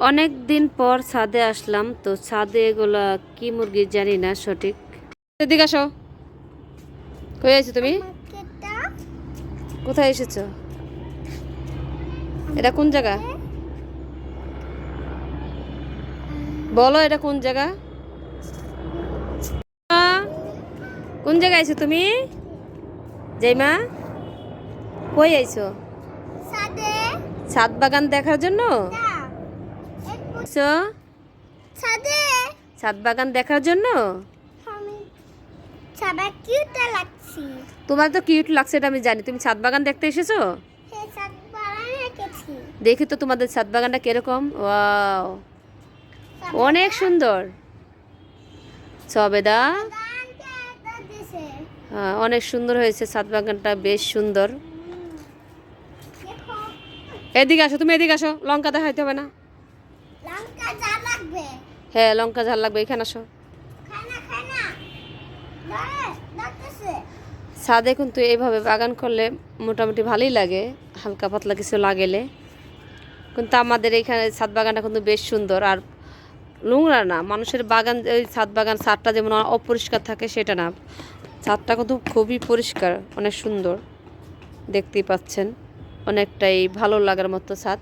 অনেক দিন পর ছাদে আসলাম তো ছাদে এগুলা কি মুরগি জানি না সঠিক। এদিকে আসো। কই আছো তুমি? কোথায় এসেছ? এটা কোন জায়গা? বলো এটা কোন জায়গা? কোন জায়গায় আছো তুমি? জয়মা কই আইছো? সাদে ছাদ বাগান দেখার জন্য? আইছো? সাদে ছাদ বাগান দেখার জন্য? তোমার তো কিউট লাগছে এটা আমি জানি। তুমি ছাদ বাগান দেখতে এসেছ? সে দেখি তো তোমাদের ছাদ বাগানটা কীরকম? ওয়াও। অনেক সুন্দর। সবেদা? হ্যাঁ, অনেক সুন্দর হয়েছে ছাদ বাগানটা বেশ সুন্দর। এদিকে আসো তুমি এদিকে আসো লঙ্কা দেখাইতে হবে না। হ্যাঁ লঙ্কা ঝাল লাগবে এখানে আসো। ছাদে কিন্তু এইভাবে বাগান করলে মোটামুটি ভালোই লাগে হালকা পাতলা কিছু লাগেলে। কিন্তু আমাদের এইখানে ছাদ বাগানটা কিন্তু বেশ সুন্দর আর নোংরা না। মানুষের বাগান ওই ছাদ বাগান ছাদটা যেমন অপরিষ্কার থাকে সেটা না। ছাদটা কিন্তু খুবই পরিষ্কার অনেক সুন্দর। দেখতেই পাচ্ছেন অনেকটাই ভালো লাগার মতো ছাদ।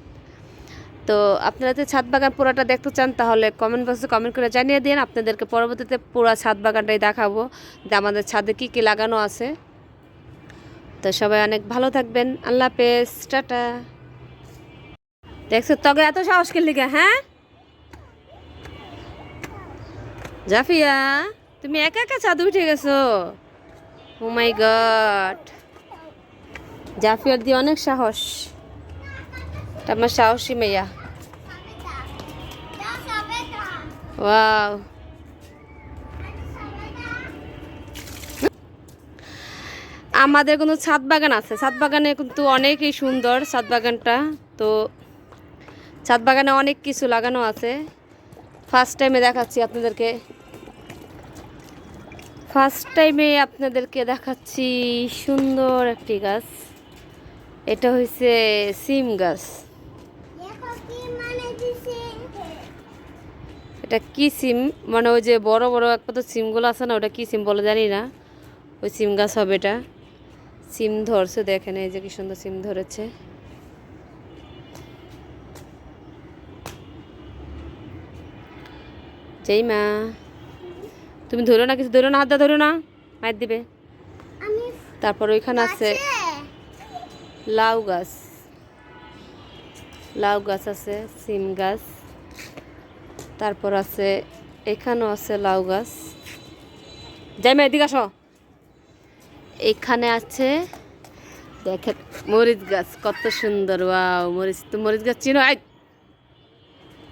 তো আপনারা যদি ছাদ বাগান পুরোটা দেখতে চান তাহলে কমেন্ট বক্সে কমেন্ট করে জানিয়ে দিন। আপনাদেরকে পরবর্তীতে পুরো ছাদ বাগানটাই দেখাবো যে আমাদের ছাদে কী কী লাগানো আছে। তো সবাই অনেক ভালো থাকবেন। আল্লাহ হাফেজ। টাটা। দেখছ তবে এত সাহস করলি কে, হ্যাঁ? জাফিয়া তুমি একা একা ছাদ উঠে গেছো? ও মাই গড জাফিয়ার দিয়ে অনেক সাহস। সাহসী মেয়া। সবেদা দাও সবেদা ওয়াও। আমাদের কোনো ছাদ বাগান আছে। ছাদ বাগানে কিন্তু অনেকই সুন্দর ছাদ বাগানটা। তো ছাদ বাগানে অনেক কিছু লাগানো আছে। ফার্স্ট টাইমে দেখাচ্ছি আপনাদেরকে। ফার্স্ট টাইমে আপনাদেরকে দেখাচ্ছি সুন্দর একটি গাছ। এটা হয়েছে সিম গাছ। এটা কি সিম? মানে ওই যে বড় বড় একটা তো সিমগুলো আছে না ওটা কি সিম বলে জানি না। ওই সিম গাছ হবে এটা। সিম ধরছে দেখেন এই যে কি সুন্দর সিম ধরেছে। যেই মা তুমি ধরো না কিছু ধরো না হাত দা ধরো না। মায়ের দিবে। তারপর ওইখানে আছে লাউ গাছ। লাউ গাছ আছে সিম গাছ। তারপর আছে এখানেও আছে লাউ গাছ। যাই মা এদিকে আসো। এখানে আছে দেখেন মরিচ গাছ কত সুন্দর ওয়াও মরিচ তো মরিচ গাছ চিনো? আই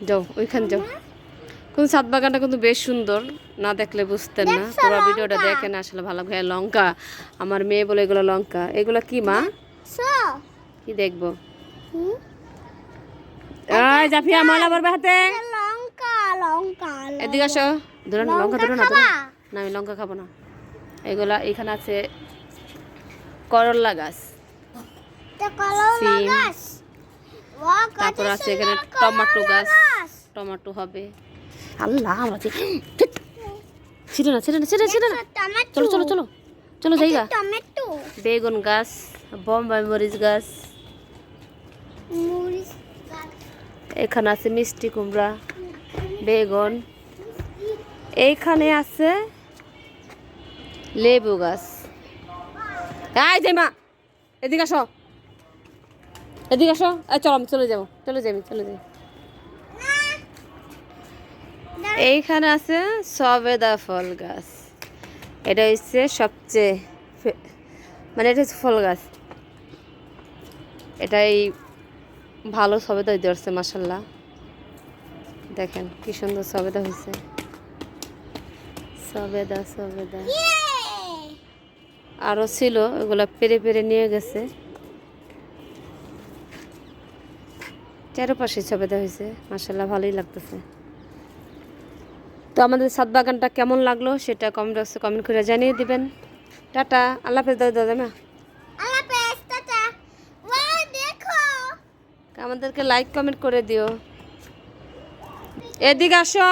যাও ওইখানে যাও। কিন্তু ছাদ বাগানটা কিন্তু বেশ সুন্দর না দেখলে বুঝতেন না। পুরো ভিডিওটা? দেখেন আসলে ভালো হ্যাঁ লঙ্কা আমার মেয়ে বলে এগুলো লঙ্কা। এগুলো কি মা? কি দেখব? এই জাফিয়া পড়বে হাতে। এদিকে আসো। ধরো না লঙ্কা ধরো না ধরো না। আমি লঙ্কা খাব না। এগুলা এখানে আছে করল্লা গাছ। তারপর আছে এখানে টমেটো গাছ। টমেটো হবে। আল্লাহ আমাকে ছিল না ছিল না ছিল ছিল না। চলো চলো চলো। চলো জায়গা বেগুন গাছ বোম্বাই মরিচ গাছ। এখানে আছে মিষ্টি কুমড়া। বেগুন। এইখানে আছে লেবু গাছ। মা, এদিকে আসো। এদিকে আসো। চলো, আমি চলে যাব। চলে যাবি চলে যাবি এইখানে আছে সবেদা ফল গাছ। এটা হচ্ছে সবচেয়ে মানে এটা হচ্ছে ফল গাছ। এটাই ভালো সবেদা ধরছে মাসাল্লাহ দেখেন কি সুন্দর সবেদা হয়েছে। সবেদা সবেদা। আরও ছিল ওগুলো পেরে পেরে নিয়ে গেছে। চারপাশে সবেদা হয়েছে মাসাল্লাহ ভালোই লাগতেছে। তো আমাদের সাত বাগানটা কেমন লাগল সেটা কমেন্ট বক্সে কমেন্ট করে জানিয়ে দিবেন। টাটা আল্লাহ হাফেজ দাদা দাদা মা। আমাদেরকে লাইক কমেন্ট করে দিও। এদিকে আসো।